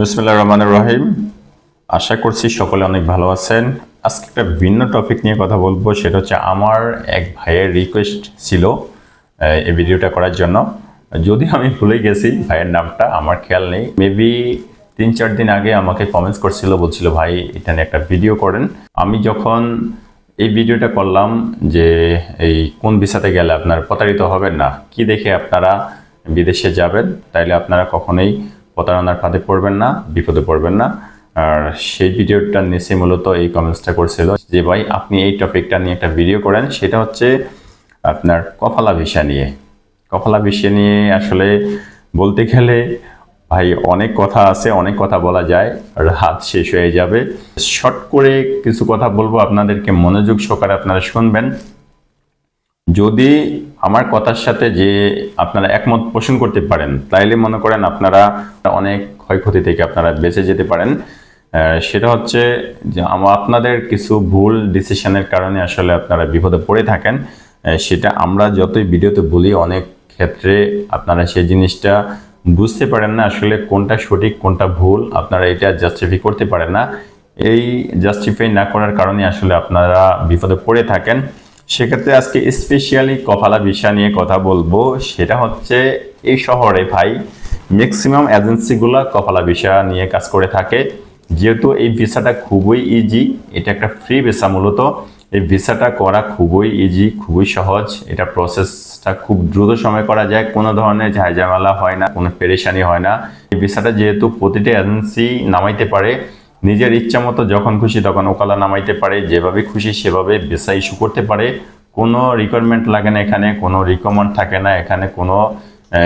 বিসমুল্লাহ রহমান রহিম। আশা করছি সকলে অনেক ভালো আছেন। আজকে একটা ভিন্ন টপিক নিয়ে কথা বলব, সেটা হচ্ছে আমার এক ভাইয়ের রিকোয়েস্ট ছিল এই ভিডিওটা করার জন্য। যদি আমি ভুলে গেছি, ভাইয়ের নামটা, আমার খেয়াল নেই। মেবি তিন চার দিন আগে আমাকে কমেন্টস করছিল, বলছিল, ভাই, এটা নিয়ে একটা ভিডিও করেন। আমি যখন এই ভিডিওটা করলাম যে, এই কোন ভিসাতে গেলে আপনার প্রতারিত হবেন না? কি দেখে আপনারা বিদেশে যাবেন? তাইলে আপনারা কখনোই প্রতারণার ফাঁদে পড়বেন না, বিপদে পড়বেন না। আর সেই ভিডিওটার নিচে মূলত এই কমেন্টসটা করছিল যে, ভাই, আপনি এই টপিকটা নিয়ে একটা ভিডিও করেন। সেটা হচ্ছে আপনার কফালা ভিসা নিয়ে। কফালা ভিসা নিয়ে আসলে বলতে গেলে, ভাই, অনেক কথা আছে, অনেক কথা বলা যায়, রাত শেষ হয়ে যাবে। শর্ট করে কিছু কথা বলব, আপনাদেরকে মনোযোগ সহকারে আপনারা শুনবেন। যদি আমার কথার সাথে যে আপনারা একমত পোষণ করতে পারেন, তাইলে মনে করেন আপনারা অনেক ক্ষয়ক্ষতি থেকে আপনারা বেঁচে যেতে পারেন। সেটা হচ্ছে যে আমা- আপনাদের কিছু ভুল ডিসিশনের কারণে আসলে আপনারা বিপদে পড়ে থাকেন। সেটা আমরা যতই ভিডিওতে বলি, অনেক ক্ষেত্রে আপনারা সেই জিনিসটা বুঝতে পারেন না আসলে কোনটা সঠিক, কোনটা ভুল, আপনারা এটা জাস্টিফাই করতে পারেন না। এই জাস্টিফাই না করার কারণে আসলে আপনারা বিপদে পড়ে থাকেন। সেক্ষেত্রে আজকে স্পেশালি কপালা ভিসা নিয়ে কথা বলব। সেটা হচ্ছে, এই শহরে ভাই ম্যাক্সিমাম এজেন্সিগুলো কপালা ভিসা নিয়ে কাজ করে থাকে। যেহেতু এই ভিসাটা খুবই ইজি এটা একটা ফ্রি ভিসা মূলত। এই ভিসাটা করা খুবই ইজি খুবই সহজ। এটা প্রসেসটা খুব দ্রুত সময় করা যায়। কোনো ধরনের ঝামেলা হয় না, কোনো পেরেশানি হয় না। এই ভিসাটা যেহেতু প্রতিটা এজেন্সি নামাইতে পারে নিজের ইচ্ছা মতো যখন খুশি তখন ওকালা নামাইতে পারে, যেভাবে খুশি সেভাবে ভিসা ইস্যু করতে পারে। কোনো রিকোয়ারমেন্ট লাগে না এখানে, কোনো রিকমেন্ড থাকে না এখানে, কোনো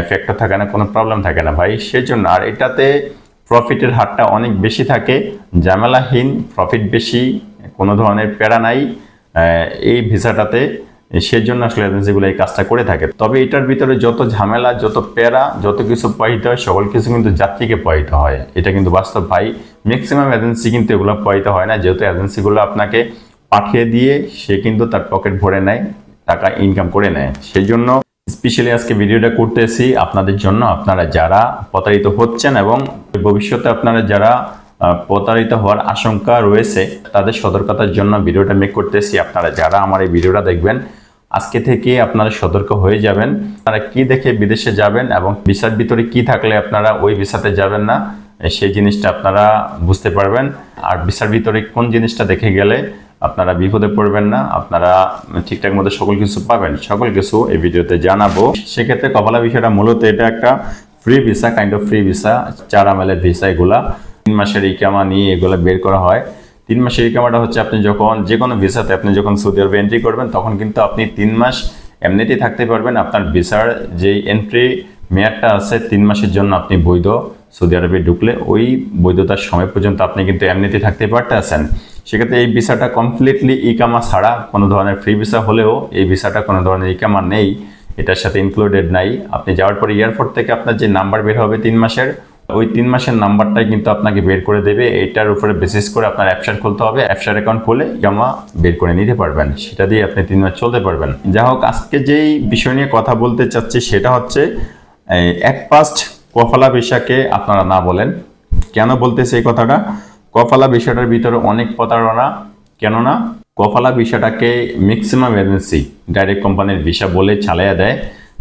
ফ্যাক্টর থাকে না, কোনো প্রবলেম থাকে না ভাই। সেই জন্য আর এটাতে প্রফিটের হারটা অনেক বেশি থাকে। ঝামেলাহীন প্রফিট বেশি, কোনো ধরনের প্যারা নাই। এই ভিসাটাতে সেই জন্য আসলে এজেন্সিগুলো এই কাজটা করে থাকে। তবে এটার ভিতরে যত ঝামেলা, যত প্যারা, যত কিছু পাইতে হয়, সকল কিছু কিন্তু যাত্রীকে পাইতে হয়। এটা কিন্তু বাস্তব, ভাই। ম্যাক্সিমাম এজেন্সি কিন্তু এগুলো পাইতে হয় না। যেহেতু এজেন্সিগুলো আপনাকে পাঠিয়ে দিয়ে সে কিন্তু তার পকেট ভরে নেয়, টাকা ইনকাম করে নেয়। সেই জন্য স্পেশালি আজকে ভিডিওটা করতেছি আপনাদের জন্য। আপনারা যারা প্রতারিত হচ্ছেন এবং ভবিষ্যতে আপনারা যারা প্রতারিত হওয়ার আশঙ্কা রয়েছে, তাদের সতর্কতার জন্য ভিডিওটা মেক করতেছি। আপনারা যারা আমার এই ভিডিওটা দেখবেন আজকে থেকে আপনারা সতর্ক হয়ে যাবেন। আপনারা কি দেখে বিদেশে যাবেন এবং ভিসার ভিতরে কি থাকলে আপনারা ওই ভিসাতে যাবেন না সেই জিনিসটা আপনারা বুঝতে পারবেন। আর ভিসার ভিতরে কোন জিনিসটা দেখে গেলে আপনারা বিপদে পড়বেন না, আপনারা ঠিকঠাক মতো সকল কিছু পাবেন। সকল কিছু এই ভিডিওতে জানাব। সেক্ষেত্রে কপালা বিষয়টা মূলত এটা একটা free visa kind of free visa চার আমেলের ভিসা এগুলা। তিন মাসের ইকামা নিয়ে এগুলো বের করা হয়। তিন মাসের ইকামাটা হচ্ছে আপনি যখন যে কোনো ভিসাতে আপনি যখন সৌদি আরবে এন্ট্রি করবেন, তখন কিন্তু আপনি তিন মাস এমনিতেই থাকতে পারবেন। আপনার ভিসার যে এন্ট্রি মেয়াদটা আছে, তিন মাসের জন্য আপনি বৈধ সৌদি আরবে ঢুকলে ওই বৈধতার সময় পর্যন্ত আপনি কিন্তু এমনিতেই থাকতে পারতেছেন সেক্ষেত্রে এই ভিসাটা কমপ্লিটলি ইকামা ছাড়া কোনো ধরনের ফ্রি ভিসা হলেও এই ভিসাটা কোনো ধরনের ইকামা নেই। এটার সাথে ইনক্লুডেড নাই। আপনি যাওয়ার পরে এয়ারপোর্ট থেকে আপনার যে নাম্বার বের হবে তিন মাসের ওই তিন মাসের নাম্বারটাই কিন্তু আপনাকে বের করে দেবে। এটার উপরে বেসিস করে আপনার অ্যাপসার খুলতে হবে। অ্যাপসার অ্যাকাউন্ট খুলে জামা বের করে নিতে পারবেন। সেটা দিয়ে আপনি তিন মাস চলতে পারবেন। যা হোক, আজকে যেই বিষয় নিয়ে কথা বলতে চাচ্ছি সেটা হচ্ছে এক পাস্ট কফলা পেশাকে আপনারা না বলেন। কেন বলতেছে এই কথাটা? কফালা বিষয়টার ভিতরে অনেক প্রতারণা। কেননা কফালা বিষয়টাকে ম্যাক্সিমাম এজেন্সি ডাইরেক্ট কোম্পানির ভিসা বলে চালাইয়া দেয়।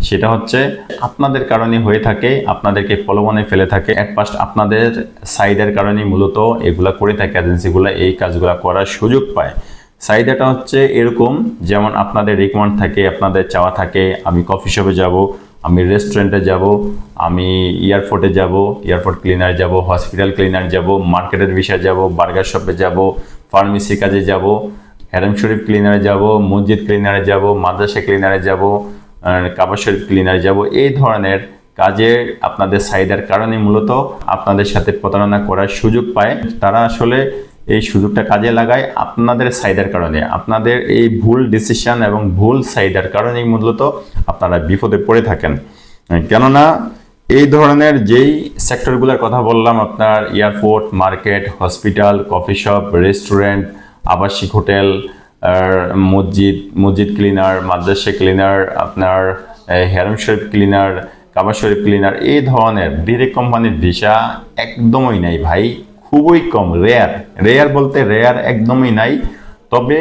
সেটা হচ্ছে আপনাদের কারণে হয়ে থাকে, আপনাদেরকে প্রলোভনে ফেলে থাকে। এক পাস্ট আপনাদের সাইডের কারণে মূলত এগুলা করে থাকে এজেন্সিগুলো এই কাজগুলো করার সুযোগ পায়। চাহিদাটা হচ্ছে এরকম, যেমন আপনাদের রিকমেন্ড থাকে, আপনাদের চাওয়া থাকে, আমি কফি শপে যাব, আমি রেস্টুরেন্টে যাব, আমি এয়ারপোর্টে যাব এয়ারপোর্ট ক্লিনার যাব হসপিটাল ক্লিনার যাব মার্কেটের বিষয়ে যাব বার্গার শপে যাব ফার্মেসি কাজে যাব হ্যারাম শরীফ ক্লিনারে যাব, মসজিদ ক্লিনারে যাব, মাদ্রাসা ক্লিনারে যাব শরীফ ক্লিনারে যাব। এই ধরনের কাজে আপনাদের চাহিদার কারণে মূলত আপনাদের সাথে প্রতারণা করার সুযোগ পায়। তারা আসলে এই সুযোগটা কাজে লাগায় আপনাদের চাহিদার কারণে। আপনাদের এই ভুল ডিসিশন এবং ভুল চাহিদার কারণেই মূলত আপনারা বিপদে পড়ে থাকেন। কেননা এই ধরনের যেই সেক্টরগুলোর কথা বললাম, আপনার airport market hospital coffee shop restaurant আবাসিক হোটেল মসজিদ মসজিদ ক্লিনার মাদ্রাসা ক্লিনার আপনার হেরম শরীফ ক্লিনার কাবা শরীফ ক্লিনার এই ধরনের ডিরেক্ট কোম্পানির ভিসা একদমই নাই ভাই, খুবই কম রেয়ার রেয়ার বলতে রেয়ার একদমই নাই। তবে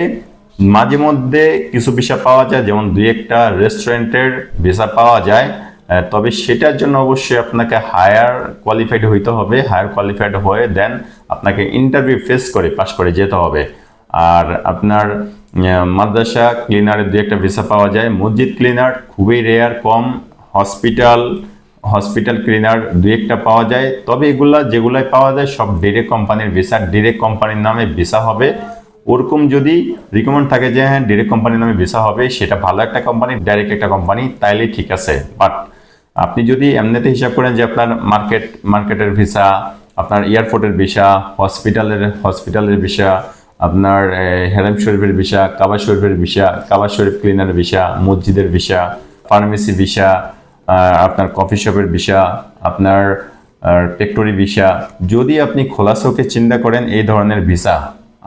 মাঝে মধ্যে কিছু ভিসা পাওয়া যায়, যেমন দুই একটা রেস্টুরেন্টের ভিসা পাওয়া যায়। তবে সেটার জন্য অবশ্যই আপনাকে হায়ার কোয়ালিফাইড হইতে হবে হায়ার কোয়ালিফাইড হয়ে দেন, আপনাকে ইন্টারভিউ ফেস করে পাশ করে যেতে হবে। আর আপনার মাদ্রাসা ক্লিনারের দু একটা ভিসা পাওয়া যায়। মসজিদ ক্লিনার খুবই রেয়ার কম। হসপিটাল হসপিটাল ক্লিনার দু একটা পাওয়া যায়। তবে এগুলা যেগুলাই পাওয়া যায়, সব ডিরেক্ট কোম্পানির ভিসা ডিরেক্ট কোম্পানির নামে ভিসা হবে। ওরকম যদি রিকমেন্ড থাকে যে হ্যাঁ ডিরেক্ট কোম্পানির নামে ভিসা হবে, সেটা ভালো একটা কোম্পানি ডাইরেক্ট একটা কোম্পানি তাইলে ঠিক আছে। বাট আপনি যদি এমনিতে হিসাব করেন যে, আপনার মার্কেট মার্কেটের ভিসা আপনার এয়ারপোর্টের ভিসা হসপিটালের হসপিটালের ভিসা আপনার হেরাম শরীফের ভিসা কাবা শরীফের ভিসা কাবা শরীফ ক্লিনার ভিসা মসজিদের ভিসা ফার্মেসি ভিসা আপনার কফি শপের ভিসা আপনার ফ্যাক্টরি ভিসা। যদি আপনি খোলা চোখে চিন্তা করেন এই ধরনের ভিসা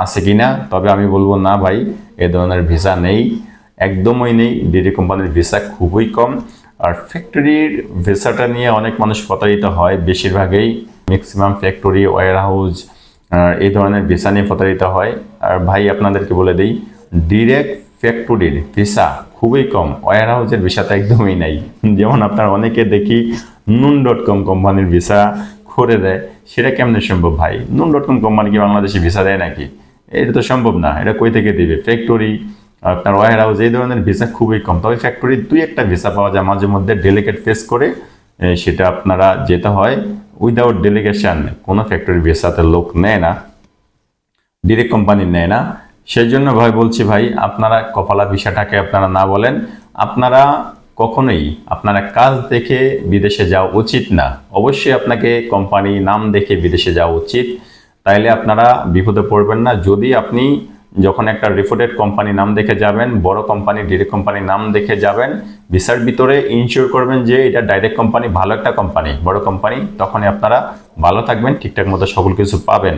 আছে কিনা তবে আমি বলব না ভাই এই ধরনের ভিসা নেই। একদমই নেই। ডিডি কোম্পানির ভিসা খুবই কম। আর ফ্যাক্টরির ভিসাটা নিয়ে অনেক মানুষ প্রতারিত হয় বেশিরভাগই। ম্যাক্সিমাম ফ্যাক্টরি ওয়ার হাউস এই ধরনের ভিসা নিয়ে প্রতারিত হয়। আর ভাই, আপনাদেরকে বলে দিই ডিরেক্ট ফ্যাক্টরির ভিসা খুবই কম। ওয়ার হাউসের ভিসা তো একদমই নাই। যেমন আপনার অনেকে দেখি নুন ডট কম কোম্পানির ভিসা করে দেয়। সেটা কেমনে সম্ভব ভাই? নুন ডট কম কোম্পানি কি বাংলাদেশে ভিসা দেয় নাকি? এটা তো সম্ভব না। এটা কই থেকে দিবে? ফ্যাক্টরি আপনার ওয়ার হাউস এই ধরনের ভিসা খুবই কম। তবে ফ্যাক্টরি দুই একটা ভিসা পাওয়া যায়, মাঝে মধ্যে ডেলিগেট ফেস করে সেটা আপনারা যেতে হয়। উইদাউট ডেলিগেশন কোনো ফ্যাক্টরি ভিসাতে লোক নেয় না ডিরেক্ট কোম্পানি নেয় না। সেই জন্য ভাই বলছি ভাই, আপনারা কপালা ভিসাটাকে আপনারা না বলেন। আপনারা কখনোই আপনারা কাজ দেখে বিদেশে যাওয়া উচিত না। অবশ্যই আপনাকে কোম্পানি নাম দেখে বিদেশে যাওয়া উচিত। তাইলে আপনারা বিপদে পড়বেন না। যদি আপনি যখন একটা রিপোর্টেড কোম্পানি নাম দেখে যাবেন, বড় কোম্পানি ডিরেক্ট কোম্পানি নাম দেখে যাবেন ভিসার ভিতরে ইনশিওর করবেন যে এটা ডাইরেক্ট কোম্পানি ভালো একটা কোম্পানি বড় কোম্পানি তখনই আপনারা ভালো থাকবেন, ঠিকঠাক মতো সকল কিছু পাবেন।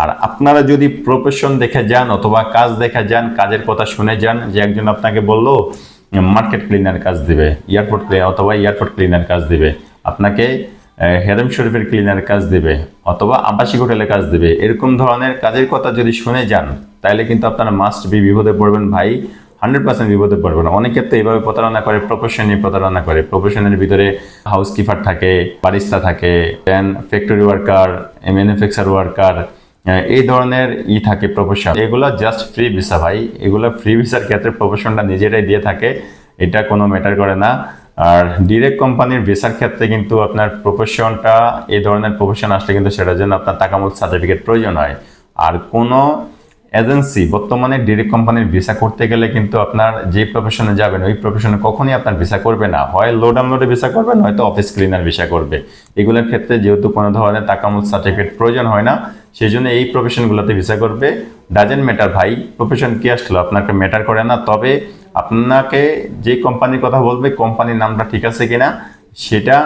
আর আপনারা যদি প্রফেশন দেখে যান অথবা কাজ দেখে যান, কাজের কথা শুনে যান, যে একজন আপনাকে বলল, মার্কেট ক্লিনার কাজ দিবে এয়ারপোর্ট অথবা এয়ারপোর্ট ক্লিনার কাজ দিবে। আপনাকে হেরম শরীফের ক্লিনার কাজ দেবে অথবা আবাসিক হোটেলে কাজ দেবে। এরকম ধরনের কাজের কথা যদি শুনে যান তাহলে কিন্তু আপনারা মাস্ট বি বিপদে পড়বেন ভাই। হান্ড্রেড পার্সেন্ট বিপদে পড়বেন। অনেক ক্ষেত্রে এইভাবে প্রতারণা করে প্রফেশন নিয়ে প্রতারণা করে। প্রফেশনের ভিতরে হাউস কিপার থাকে বারিস্তা থাকে then factory worker manufacture worker এই ধরনের ই থাকে প্রফেশন এগুলো জাস্ট ফ্রি ভিসা ভাই। এগুলো ফ্রি ভিসার ক্ষেত্রে প্রফেশনটা নিজেরাই দিয়ে থাকে। এটা কোনো ম্যাটার করে না। আর ডিরেক্ট কোম্পানির ভিসার ক্ষেত্রে কিন্তু আপনার প্রফেশনটা এই ধরনের প্রফেশন আসলে কিন্তু সেটার জন্য আপনার টাকামূল সার্টিফিকেট প্রয়োজন হয়। আর কোনো এজেন্সি বর্তমানে ডিরেক্ট কোম্পানির ভিসা করতে গেলে কিন্তু আপনার যে প্রফেশনে যাবেন, ওই প্রফেশনে কখনই আপনার ভিসা করবে না। হয় লোড আনলোডে ভিসা করবে নয়তো অফিস ক্লিনার ভিসা করবে। এগুলোর ক্ষেত্রে যেহেতু কোনো ধরনের টাকামূল সার্টিফিকেট প্রয়োজন হয় না সেই জন্য এই প্রফেশনগুলোতে ভিসা করবে। ডাজেন্ট ম্যাটার ভাই প্রফেশন কি আসলো, আপনাকে ম্যাটার করে না। তবে আপনাকে যে কোম্পানির কথা বলবে কোম্পানির নামটা ঠিক আছে কিনা, সেটা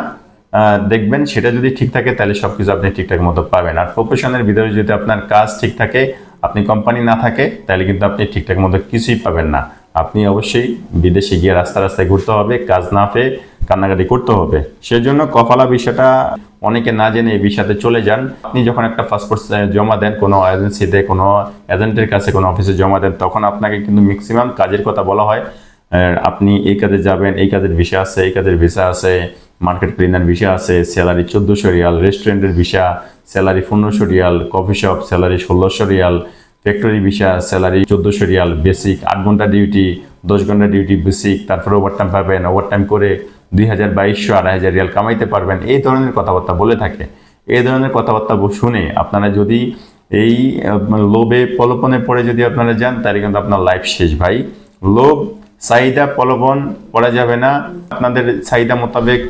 দেখবেন। সেটা যদি ঠিক থাকে, তাহলে সব কিছু আপনি ঠিকঠাক মতো পাবেন। আর প্রফেশনের ভিতরে যদি আপনার কাজ ঠিক থাকে আপনি কোম্পানি না থাকে, তাহলে কিন্তু আপনি ঠিকঠাক মতো কিছুই পাবেন না। আপনি অবশ্যই বিদেশে গিয়ে রাস্তা রাস্তায় ঘুরতে হবে, কাজ না পেয়ে কান্নাকাটি করতে হবে। সেজন্য কপালা বিষয়টা অনেকে না জেনে এই বিষয়তে চলে যান। আপনি যখন একটা পাসপোর্ট জমা দেন, কোনো এজেন্সিতে কোনো এজেন্টের কাছে, কোনো অফিসে জমা দেন, তখন আপনাকে কিন্তু ম্যাক্সিমাম কাজের কথা বলা হয়। আপনি এই কাজে যাবেন, এই কাজের ভিসা আছে, এই কাজের ভিসা আছে মার্কেট ক্লিনার ভিসা আছে স্যালারি চোদ্দোশো রিয়াল রেস্টুরেন্টের ভিসা স্যালারি পনেরোশো রিয়াল কফি শপ স্যালারি ষোলোশো রিয়াল ফ্যাক্টরি ভিসা স্যালারি চোদ্দোশো রিয়াল বেসিক আট ঘণ্টা ডিউটি দশ ঘণ্টা ডিউটি বেসিক তারপরে ওভারটাইম পাবেন ওভারটাইম করে দুই হাজার বাইশশো আড়াই হাজার রিয়াল কামাইতে পারবেন এই ধরনের কথাবার্তা বলে থাকে। এই ধরনের কথাবার্তা শুনে আপনারা যদি এই আহ, লোভে পলপনে পড়ে যদি আপনারা যান তাহলে কিন্তু আপনার লাইফ শেষ ভাই। লোভ চাহিদা প্রলোভন করা যাবে না। আপনাদের চাহিদা মোতাবেক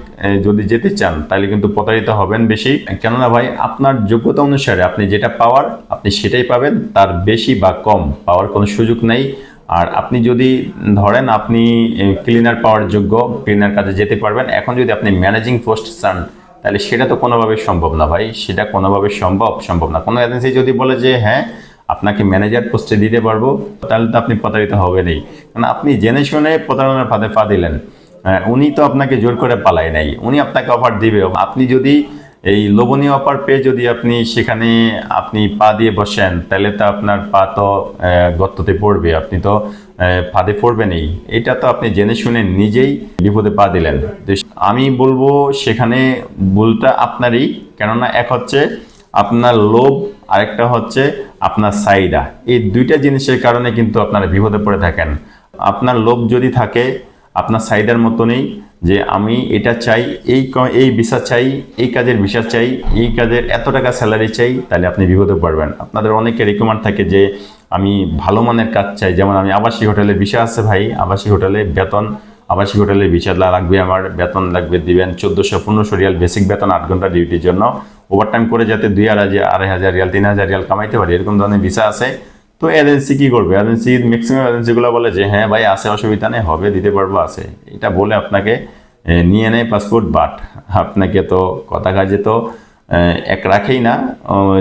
যদি যেতে চান, তাহলে কিন্তু প্রতারিত হবেন বেশি। কেননা ভাই, আপনার যোগ্যতা অনুসারে আপনি যেটা পাওয়ার, আপনি সেটাই পাবেন। তার বেশি বা কম পাওয়ার কোনো সুযোগ নেই। আর আপনি যদি, ধরেন আপনি ক্লিনার পাওয়ার যোগ্য ক্লিনার কাজে যেতে পারবেন। এখন যদি আপনি ম্যানেজিং পোস্ট চান, তাহলে সেটা তো কোনোভাবে সম্ভব না ভাই। সেটা কোনোভাবে সম্ভব সম্ভব না। কোনো এজেন্সি যদি বলে যে হ্যাঁ আপনাকে ম্যানেজার পোস্টে দিতে পারব, তাহলে তো আপনি প্রতারিত হবেনই। কারণ আপনি জেনে শুনে প্রতারণার ফাঁদে পা দিলেন। উনি তো আপনাকে জোর করে পালায় নাই। উনি আপনাকে অফার দিবে। আপনি যদি এই লোভনীয় অফার পেয়ে যদি আপনি সেখানে আপনি পা দিয়ে বসেন, তাহলে তো আপনার পা তো গর্ততে পড়বে। আপনি তো ফাঁদে পড়বেনই। এটা তো আপনি জেনে শুনে নিজেই বিপদে পা দিলেন। আমি বলব সেখানে ভুলটা আপনারই। কেননা এক হচ্ছে আপনার লোভ, আরেকটা হচ্ছে আপনার চাহিদা। এই দুইটা জিনিসের কারণে কিন্তু আপনারা বিপদে পড়ে থাকেন। আপনার লোভ যদি থাকে, আপনার চাহিদার মতনই যে আমি এটা চাই, এই এই ভিসা চাই, এই কাজের ভিসা চাই, এই কাজের এত টাকা স্যালারি চাই, তাহলে আপনি বিপদে পড়বেন। আপনাদের অনেকে রিকমেন্ড থাকে যে আমি ভালো মানের কাজ চাই। যেমন আমি আবাসিক হোটেলে ভিসা আছে ভাই, আবাসিক হোটেলে বেতন, আবাসিক হোটেলে ভিসা লাগবে আমার বেতন লাগবে দিবেন চোদ্দোশো পনেরোশো রিয়াল, বেসিক বেতন আট ঘণ্টা ডিউটির জন্য। ওভারটাইম করে যাতে দুই আড়াই আড়াই হাজার রিয়াল, তিন হাজার রিয়াল কামাইতে পারি, এরকম ধরনের ভিসা আছে। তো এজেন্সি কি করবে? এজেন্সি ম্যাক্সিমাম এজেন্সিগুলো বলে যে হ্যাঁ ভাই, আছে, অসুবিধা নেই, হবে, দিতে পারব, আছে। এটা বলে আপনাকে নিয়ে নেয় পাসপোর্ট বাট আপনাকে তো কথা কাজে তো এক রাখেই না।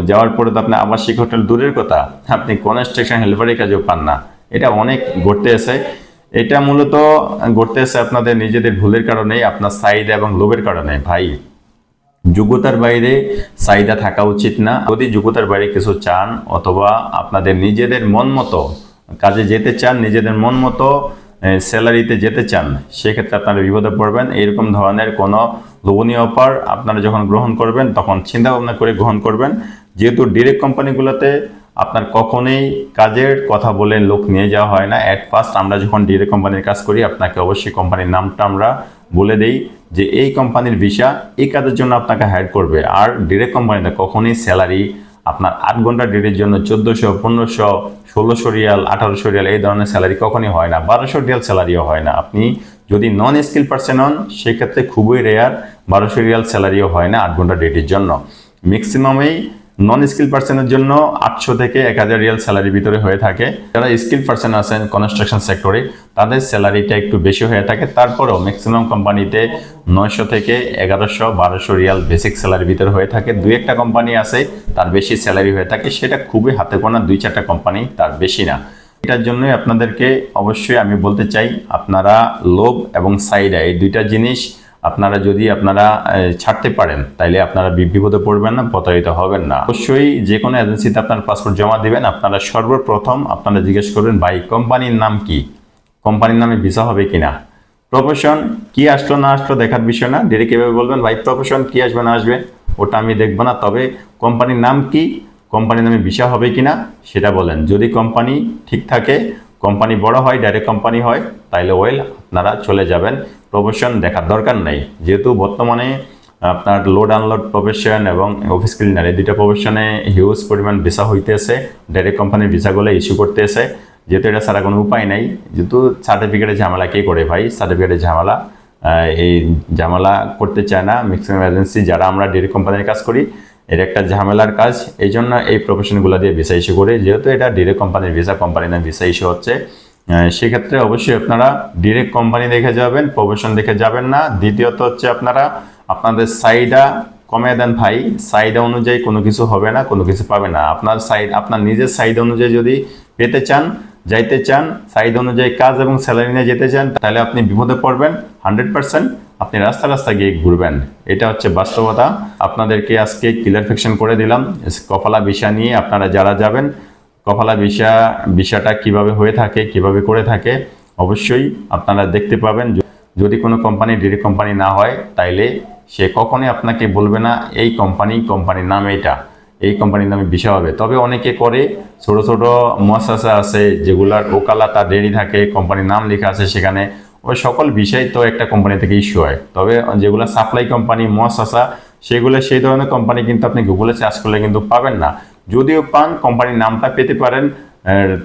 যাওয়ার পরে তো আপনি আবাসিক হোটেল দূরের কথা, আপনি কনস্ট্রাকশন হেল্পারের কাজেও পান না। এটা অনেক ঘটতে আছে এটা মূলত ঘটতে আছে আপনাদের নিজেদের ভুলের কারণেই, আপনার সাইড এবং লোভের কারণে। ভাই যোগ্যতার বাইরে চাহিদা থাকা উচিত না। যদি যোগ্যতার বাইরে কিছু চান অথবা আপনাদের নিজেদের মন মতো কাজে যেতে চান, নিজেদের মন মতো স্যালারিতে যেতে চান, সেক্ষেত্রে আপনারা বিপদে পড়বেন। এরকম ধরনের কোনো লোভনীয় অফার আপনারা যখন গ্রহণ করবেন, তখন চিন্তা ভাবনা করে গ্রহণ করবেন। যেহেতু ডিরেক্ট কোম্পানিগুলোতে আপনার কখনোই কাজের কথা বলে লোক নিয়ে যাওয়া হয় না। অ্যাট ফার্স্ট আমরা যখন ডিরেক্ট কোম্পানির কাজ করি, আপনাকে অবশ্যই কোম্পানির নামটা আমরা বলে দেই যে এই কোম্পানির ভিসা এই কাজের জন্য আপনাকে হায়ার করবে। আর ডিরেক্ট কোম্পানিতে কখনই স্যালারি আপনার আট ঘণ্টা ডিউটির জন্য চোদ্দোশো, পনেরোশো, ষোলোশো রিয়াল, আঠারোশো রিয়াল এই ধরনের স্যালারি কখনই হয় না। বারোশো রিয়াল স্যালারিও হয় না। আপনি যদি নন স্কিল পার্সন হন, সেক্ষেত্রে খুবই রেয়ার বারোশো রিয়াল স্যালারিও হয় না আট ঘণ্টা ডিউটির জন্য। ম্যাক্সিমামেই নন স্কিল পার্সনের জন্য আটশো থেকে এক হাজার রিয়াল স্যালারির ভিতরে হয়ে থাকে। যারা স্কিল পার্সন আছেন কনস্ট্রাকশন সেক্টরে তাদের স্যালারিটা একটু বেশি হয়ে থাকে। তারপরেও ম্যাক্সিমাম কোম্পানিতে নয়শো থেকে এগারোশো, বারোশো রিয়াল বেসিক স্যালারির ভিতরে হয়ে থাকে। দুই একটা কোম্পানি আছে, তার বেশি স্যালারি হয়ে থাকে। সেটা খুবই হাতে গোনা দুই চারটা কোম্পানি তার বেশি না। এটার জন্যই আপনাদেরকে অবশ্যই আমি বলতে চাই, আপনারা লোভ এবং সাইডা এই দুইটা জিনিস আপনারা যদি আপনারা ছাড়তে পারেন, তাইলে আপনারা বিপদে পড়বেন না, প্রতারিত হবেন না। অবশ্যই যে কোনো এজেন্সিতে আপনার পাসপোর্ট জমা দিবেন, আপনারা সর্বপ্রথম আপনারা জিজ্ঞেস করবেন, ভাই, কোম্পানির নাম কি? কোম্পানির নামে ভিসা হবে কি না প্রফেশন, কি আসলো না আসলো দেখার বিষয় না ডিরেক্ট এভাবে বলবেন, ভাই, প্রফেশন, কি আসবে না আসবে, ওটা আমি দেখব না, তবে কোম্পানির নাম কি, কোম্পানির নামে ভিসা হবে কি না সেটা বলেন। যদি কোম্পানি ঠিক থাকে, কোম্পানি বড় হয় ডাইরেক্ট কোম্পানি হয়, তাইলে ওয়েল, আপনারা চলে যাবেন। প্রফেশন দেখার দরকার নেই। যেহেতু বর্তমানে আপনার লোড আনলোড প্রফেশন এবং অফিস ক্লিনার এই দুইটা প্রফেশনে হিউজ পরিমাণ ভিসা হইতেছে ডাইরেক্ট কোম্পানির ভিসাগুলো ইস্যু করতেছে। যেহেতু এটা ছাড়া কোনো উপায় নাই, যেহেতু সার্টিফিকেটের ঝামেলা কে করে ভাই? সার্টিফিকেটের ঝামেলা এই ঝামেলা করতে চায় না। ম্যাক্সিমাম এজেন্সি যারা আমরা ডাইরেক্ট কোম্পানির কাজ করি, এর একটা ঝামেলার কাজ। এই জন্য এই প্রফেশনগুলো দিয়ে ভিসা ইস্যু করে। যেহেতু এটা ডিরেক্ট কোম্পানির ভিসা কোম্পানি না ভিসা ইস্যু হচ্ছে সেক্ষেত্রে অবশ্যই আপনারা ডিরেক্ট কোম্পানি দেখে যাবেন প্রফেশন দেখে যাবেন না। দ্বিতীয়ত হচ্ছে আপনারা আপনাদের সাইডা কমে দেন ভাই। সাইড অনুযায়ী কোনো কিছু হবে না, কোনো কিছু পাবে না। আপনার সাইড আপনার নিজের সাইড অনুযায়ী যদি পেতে চান, যাইতে চান সাইড অনুযায়ী কাজ এবং স্যালারি নিয়ে যেতে চান, তাহলে আপনি বিপদে পড়বেন হান্ড্রেড পার্সেন্ট আপনি রাস্তা রাস্তা গিয়ে ঘুরবেন। এটা হচ্ছে বাস্তবতা। আপনাদেরকে আজকে ক্লিয়ারফিকেশন করে দিলাম। কপালা বিষয় নিয়ে আপনারা যারা যাবেন কপালা বিষা বিষয়টা কীভাবে হয়ে থাকে, কীভাবে করে থাকে, অবশ্যই আপনারা দেখতে পাবেন। যদি কোনো কোম্পানি ডিরেক্ট কোম্পানি না হয়, তাইলে সে কখনোই আপনাকে বলবে না, এই কোম্পানি কোম্পানির নাম এটা এই কোম্পানির নামে বিষয় হবে। তবে অনেকে করে, ছোট ছোট মহাশাসা আছে, যেগুলার ওকালা তার রেডি থাকে কোম্পানির নাম লেখা আছে সেখানে। ওই সকল বিষয় তো একটা কোম্পানি থেকে ইস্যু হয়। তবে যেগুলো সাপ্লাই কোম্পানি মহাশাসা সেগুলো সেই ধরনের কোম্পানি কিন্তু আপনি গুগলে সার্চ করলে কিন্তু পাবেন না। যদিও পান, কোম্পানির নামটা পেতে পারেন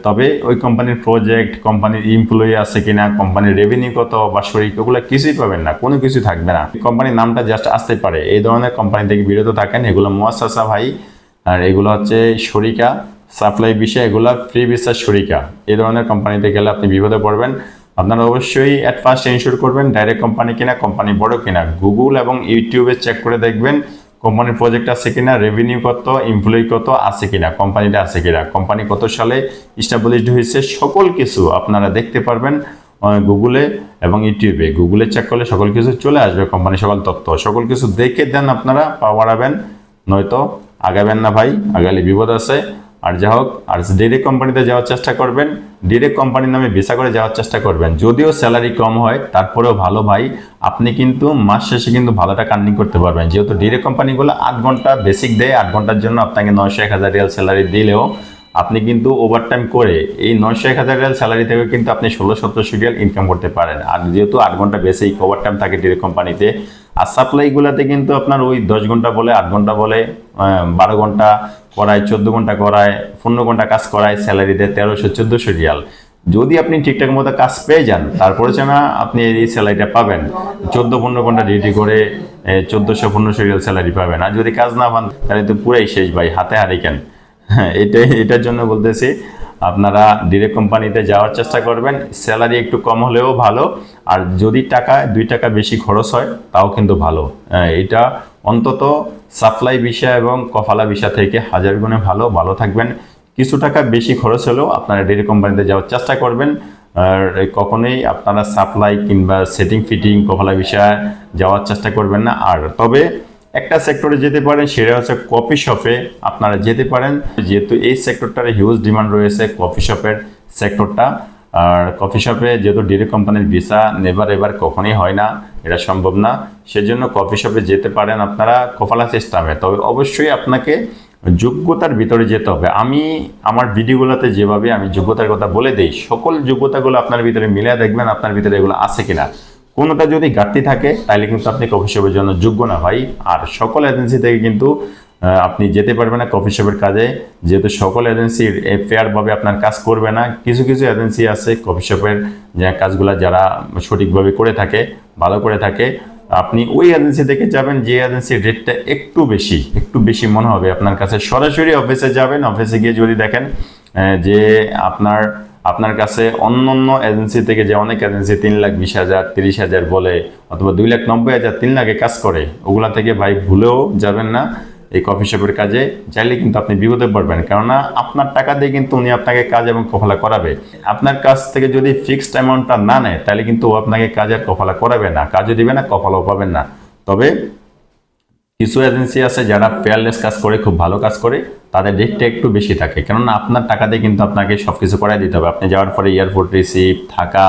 তবে ওই কোম্পানির প্রজেক্ট কোম্পানির এমপ্লয়ি আছে কিনা, কোম্পানির রেভিনিউ কত, বাৎসরিক, ওগুলো কিছুই পাবেন না, কোনো কিছু থাকবে না। কোম্পানির নামটা জাস্ট আসতে পারে। এই ধরনের কোম্পানি থেকে বিরত থাকেন, এগুলো মহাশাসা ভাই আর এগুলো হচ্ছে শরিকা সাপ্লাই বিষয়, এগুলো ফ্রি বিশ্বাস শরিকা। এই ধরনের কোম্পানিতে গেলে আপনি বিপদে পড়বেন। আপনারা অবশ্যই অ্যাট ফার্স্ট এনশিওর করবেন ডাইরেক্ট কোম্পানি কিনা, কোম্পানি বড় কিনা। গুগল এবং ইউটিউবে চেক করে দেখবেন। কোম্পানির প্রজেক্ট আছে কিনা রেভিনিউ কত এমপ্লয়ি কত আছে কিনা কোম্পানিটা আছে কিনা কোম্পানি কত সালে ইস্টাবলিশড হয়েছে, সকল কিছু আপনারা দেখতে পারবেন গুগলে এবং ইউটিউবে গুগলে চেক করলে সকল কিছু চলে আসবে কোম্পানি সকল তথ্য। সকল কিছু দেখে দেন আপনারা পা বাড়াবেন নয়তো আগাবেন না ভাই, আগালে বিপদ আছে। আর যা হোক, আর ডিরেক্ট কোম্পানিতে যাওয়ার চেষ্টা করবেন। ডিরেক্ট কোম্পানির নামে ভিসা করে যাওয়ার চেষ্টা করবেন। যদিও স্যালারি কম হয়, তারপরেও ভালো ভাই, আপনি কিন্তু মাস শেষে কিন্তু ভালো টাকা আর্নিং করতে পারবেন। যেহেতু ডিরেক্ট কোম্পানিগুলো আট ঘণ্টা বেসিক দেয়, আট ঘণ্টার জন্য আপনাকে নয়শো এক হাজার রিয়াল স্যালারি দিলেও আপনি কিন্তু ওভারটাইম করে এই নয়শো এক হাজার রিয়াল স্যালারি থেকে কিন্তু আপনি ষোলো সতেরোশো রিয়াল ইনকাম করতে পারেন। আর যেহেতু আট ঘণ্টা বেসিক ওভারটাইম থাকে ডিরেক্ট কোম্পানিতে আর সাপ্লাইগুলোতে কিন্তু আপনার ওই দশ ঘণ্টা বলে, আট ঘণ্টা বলে বারো ঘণ্টা করায় চোদ্দ ঘণ্টা করায় পনেরো ঘণ্টা কাজ করায় স্যালারি দেয় তেরোশো চোদ্দোশো রিয়াল। যদি আপনি ঠিকঠাক মতো কাজ পেয়ে যান তারপরে যেন আপনি এই স্যালারিটা পাবেন। চোদ্দ পনেরো ঘণ্টা ডিউটি করে চোদ্দোশো পনেরোশো রিয়াল স্যালারি পাবেন। আর যদি কাজ না পান তাহলে তো পুরাই শেষ ভাই হাতে হারিকেন হ্যাঁ এটাই এটার জন্য বলতেছি আপনারা ডিরেক্ট কোম্পানিতে যাওয়ার চেষ্টা করবেন। স্যালারি একটু কম হলেও ভালো আর যদি টাকা দুই টাকা বেশি খরচ হয় তাও কিন্তু ভালো। হ্যাঁ, এটা অন্তত সাপ্লাই বিষয় এবং কফালা বিষয় থেকে হাজার গুণে ভালো ভালো থাকবেন। কিছু টাকা বেশি খরচ হলেও আপনারা ডিরেক্ট কোম্পানিতে যাওয়ার চেষ্টা করবেন। আর কখনোই আপনারা সাপ্লাই কিংবা সেটিং, ফিটিং, কফালা বিষয়ে যাওয়ার চেষ্টা করবেন না। আর তবে একটা সেক্টরে যেতে পারেন, সেটা হচ্ছে কফি শপে আপনারা যেতে পারেন। যেহেতু এই সেক্টরটার হিউজ ডিমান্ড রয়েছে কফি শপের সেক্টরটা আর কফি শপে যেহেতু ডিরেক্ট কোম্পানির ভিসা নেভার এবার কখনই হয় না, এটা সম্ভব না। সেজন্য কফি শপে যেতে পারেন আপনারা কফালা সিস্টেমে তবে অবশ্যই আপনাকে যোগ্যতার ভিতরে যেতে হবে। আমি আমার ভিডিওগুলোতে যেভাবে আমি যোগ্যতার কথা বলে দিই, সকল যোগ্যতাগুলো আপনার ভিতরে মিলে দেখবেন আপনার ভিতরে এগুলো আছে কিনা। কোনোটা যদি ঘাটতি থাকে তাহলে কিন্তু আপনি কফি শপের জন্য যোগ্য না ভাই। আর সকল এজেন্সি থেকে কিন্তু আপনি যেতে পারবেন না কফি শপের কাজে। যেহেতু সকল এজেন্সির ফেয়ারভাবে আপনার কাজ করবে না, কিছু কিছু এজেন্সি আছে কফি শপের যে কাজগুলো যারা সঠিকভাবে করে থাকে, ভালো করে থাকে। আপনি ওই এজেন্সি থেকে যাবেন, যে এজেন্সির রেটটা একটু বেশি একটু বেশি মনে হবে আপনার কাছে। সরাসরি অফিসে যাবেন অফিসে গিয়ে যদি দেখেন যে আপনার আপনার কাছে অন্য অন্য এজেন্সি থেকে যে অনেক এজেন্সি তিন লাখ বিশ হাজার, তিরিশ হাজার বলে, অথবা দুই লাখ নব্বই হাজার, তিন লাখে কাজ করে, ওগুলা থেকে ভাই ভুলেও যাবেন না। এই কফি শপের কাজে, চাইলে কিন্তু আপনি বিপদে পড়বেন। কেননা আপনার টাকা দিয়ে কিন্তু উনি আপনাকে কাজ এবং কফলা করাবে। আপনার কাছ থেকে যদি ফিক্সড অ্যামাউন্টটা না নেয়, তাহলে কিন্তু ও আপনাকে কাজ আর কফলা করাবে না। কাজও দিবে না, কফলাও পাবেন না। তবে কিছু এজেন্সি আছে যারা পেয়ারলেস কাজ করে, খুব ভালো কাজ করে, তাদের রেটটা একটু বেশি থাকে। কেননা আপনার টাকা দিয়ে কিন্তু আপনাকে সব কিছু করাই দিতে হবে। আপনি যাওয়ার পরে এয়ারপোর্ট রিসিভ থাকা,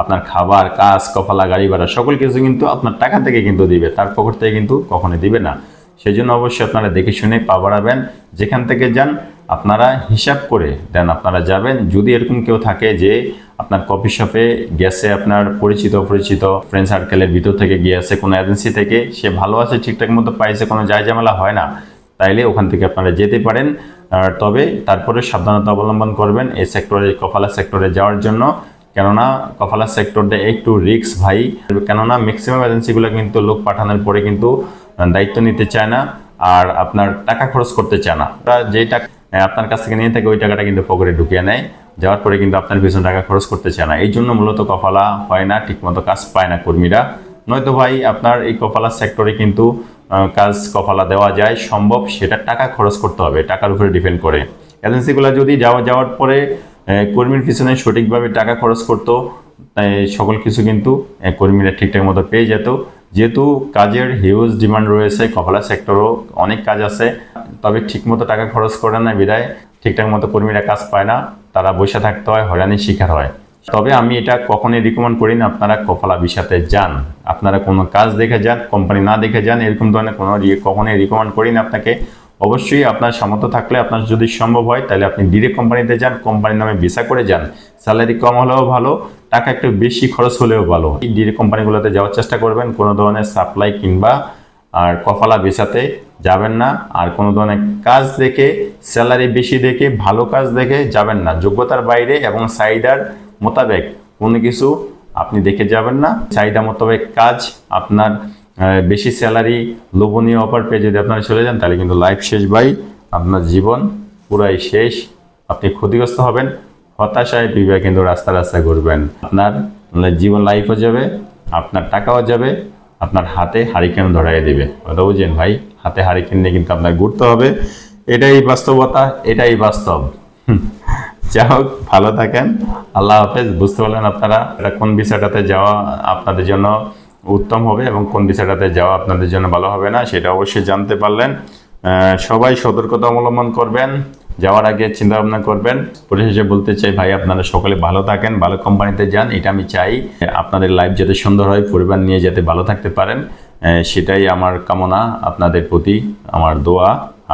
আপনার খাবার, কাজ কপালা গাড়ি ভাড়া, সকল কিছু কিন্তু আপনার টাকা থেকে কিন্তু দিবে। তার পকেট থেকে কিন্তু কখনোই দিবে না। সেই জন্য অবশ্যই আপনারা দেখে শুনে পা বাড়াবেন। যেখান থেকে যান, আপনারা হিসাব করে দেন আপনারা যাবেন। যদি এরকম কেউ থাকে যে আপনার কফি শপে গেছে, আপনার পরিচিত পরিচিত ফ্রেন্ড সার্কেলের ভিতর থেকে গিয়েছে, কোনো এজেন্সি থেকে, সে ভালো আছে, ঠিকঠাক মতো পাইছে কোনো যায় ঝামেলা হয় না, তাইলে ওখান থেকে আপনারা যেতে পারেন। তবে তারপরে সাবধানতা অবলম্বন করবেন এই সেক্টরে কফালা সেক্টরে যাওয়ার জন্য। কেননা কফালা সেক্টরটা একটু রিস্ক ভাই। কেননা ম্যাক্সিমাম এজেন্সিগুলো কিন্তু লোক পাঠানোর পরে কিন্তু দায়িত্ব নিতে চায় না আর আপনার টাকা খরচ করতে চায় না। যেই টাকা আপনার কাছ থেকে নিয়ে থাকে, ওই টাকাটা কিন্তু পকেটে ঢুকিয়ে নেয়। যাওয়ার পরে কিন্তু আপনার পিছনে টাকা খরচ করতে চায় না। এই জন্য মূলত কফালা হয় না, ঠিকমতো কাজ পায় না কর্মীরা। নয়তো ভাই, আপনার এই কফালা সেক্টরে কিন্তু কাজ কফালা দেওয়া যায়, সম্ভব সেটা টাকা খরচ করতে হবে, টাকার উপরে ডিপেন্ড করে। এজেন্সিগুলো যদি যাওয়া যাওয়ার পরে কর্মীর পিছনে সঠিকভাবে টাকা খরচ করতো সকল কিছু কিন্তু কর্মীরা ঠিকঠাক মতো পেয়ে যেত। যেহেতু কাজের হিউজ ডিমান্ড রয়েছে, কপালা সেক্টরও অনেক কাজ আছে, তবে ঠিকমতো টাকা খরচ করে না বিদায়, ঠিকঠাক মতো কর্মীরা কাজ পায় না, তারা বসে থাকতে হয়, হয়রানির শিকার হয়। তবে আমি এটা কখনই রিকমেন্ড করি না, আপনারা কপালা বিশাতে যান। আপনারা কোনো কাজ দেখে যান কোম্পানি না দেখে যান, এরকম ধরনের কোনো কখনোই রিকমেন্ড করি না আপনাকে। অবশ্যই আপনার সামর্থ্য থাকলে আপনার যদি সম্ভব হয়, তাহলে আপনি ডিরেক্ট কোম্পানিতে যান কোম্পানির নামে ভিসা করে যান। স্যালারি কম হলেও ভালো, টাকা একটু বেশি খরচ হলেও ভালো। এই ডিরেক্ট কোম্পানিগুলোতে যাওয়ার চেষ্টা করবেন, কোনো ধরনের সাপ্লাই কিংবা, আর কফালা ভিসাতে যাবেন না, আর কোনো ধরনের কাজ দেখে স্যালারি বেশি দেখে, ভালো কাজ দেখে যাবেন না। যোগ্যতার বাইরে এবং চাহিদার মোতাবেক কোনো কিছু আপনি দেখে যাবেন না। চাহিদা মোতাবেক কাজ আপনার বেশি স্যালারি লোভনীয় অফার পেয়ে যদি আপনারা চলে যান, তাহলে কিন্তু লাইফ শেষ ভাই। আপনার জীবন পুরাই শেষ। আপনি ক্ষতিগ্রস্ত হবেন, হতাশায় বিবে কিন্তু রাস্তা রাস্তা ঘুরবেন। আপনার জীবন লাইফও যাবে, আপনার টাকাও যাবে, আপনার হাতে হারিকেন ধরাই দেবে। কথা বুঝছেন ভাই? হাতে হারিকেন নিয়ে কিন্তু আপনার ঘুরতে হবে। এটাই বাস্তবতা, এটাই বাস্তব। যাই হোক, ভালো থাকেন। আল্লাহ হাফেজ। বুঝতে পারলেন আপনারা এটা কোন বিষয়টাতে যাওয়া আপনাদের জন্য উত্তম হবে এবং কোন বিষয়টাতে যাওয়া আপনাদের জন্য ভালো হবে না, সেটা অবশ্যই জানতে পারলেন। সবাই সতর্কতা অবলম্বন করবেন, যাওয়ার আগে চিন্তা ভাবনা করবেন। পরিশেষে বলতে চাই, ভাই, আপনারা সকলে ভালো থাকেন, ভালো কোম্পানিতে যান, এটা আমি চাই। আপনাদের লাইফ যাতে সুন্দর হয়, পরিবার নিয়ে যাতে ভালো থাকতে পারেন সেটাই আমার কামনা, আপনাদের প্রতি আমার দোয়া।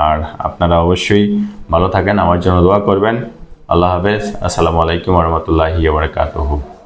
আর আপনারা অবশ্যই ভালো থাকেন, আমার জন্য দোয়া করবেন। আল্লাহ হাফেজ, আসসালামু আলাইকুম রহমতুল্লাহি বারকাতুহু।